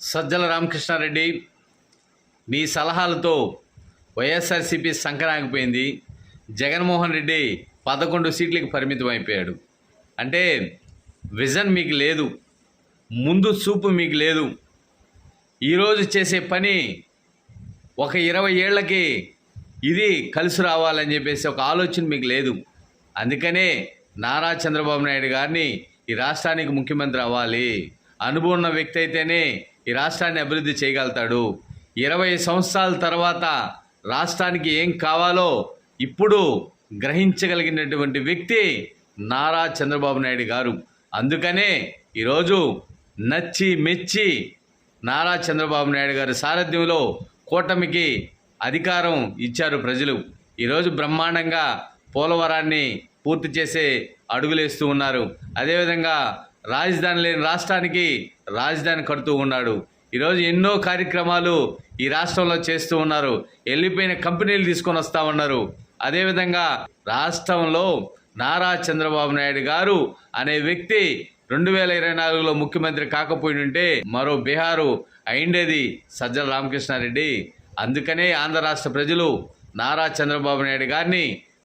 సజ్జల రామకృష్ణారెడ్డి మీ సలహాలతో వైఎస్ఆర్సీపీ సంకరాగిపోయింది జగన్మోహన్ రెడ్డి పదకొండు సీట్లకు పరిమితం అయిపోయాడు. అంటే విజన్ మీకు లేదు ముందు చూపు మీకు లేదు. ఈరోజు చేసే పని ఒక ఇరవై ఏళ్ళకి ఇది కలిసి రావాలని చెప్పేసి ఒక ఆలోచన మీకు లేదు. అందుకనే నారా చంద్రబాబు నాయుడు గారిని ఈ రాష్ట్రానికి ముఖ్యమంత్రి అవ్వాలి. అనుభవం ఉన్న వ్యక్తి అయితేనే ఈ రాష్ట్రాన్ని అభివృద్ధి చేయగలుగుతాడు. ఇరవై సంవత్సరాల తర్వాత రాష్ట్రానికి ఏం కావాలో ఇప్పుడు గ్రహించగలిగినటువంటి వ్యక్తి నారా చంద్రబాబు నాయుడు గారు. అందుకనే ఈరోజు నచ్చి మెచ్చి నారా చంద్రబాబు నాయుడు గారి సారథ్యంలో కూటమికి అధికారం ఇచ్చారు ప్రజలు. ఈరోజు బ్రహ్మాండంగా పోలవరాన్ని పూర్తి చేసే అడుగులేస్తూ ఉన్నారు. అదేవిధంగా రాజధాని లేని రాష్ట్రానికి రాజధాని కడుతూ ఉన్నాడు. ఈరోజు ఎన్నో కార్యక్రమాలు ఈ రాష్ట్రంలో చేస్తూ ఉన్నారు. వెళ్ళిపోయిన కంపెనీలు తీసుకొని వస్తూ ఉన్నారు. అదేవిధంగా రాష్ట్రంలో నారా చంద్రబాబు నాయుడు గారు అనే వ్యక్తి రెండు వేల ఇరవై నాలుగులో ముఖ్యమంత్రి కాకపోయి ఉంటే మరో బీహారు అయిండేది సజ్జల రామకృష్ణారెడ్డి. అందుకనే ఆంధ్ర రాష్ట్ర ప్రజలు నారా చంద్రబాబు నాయుడు గారిని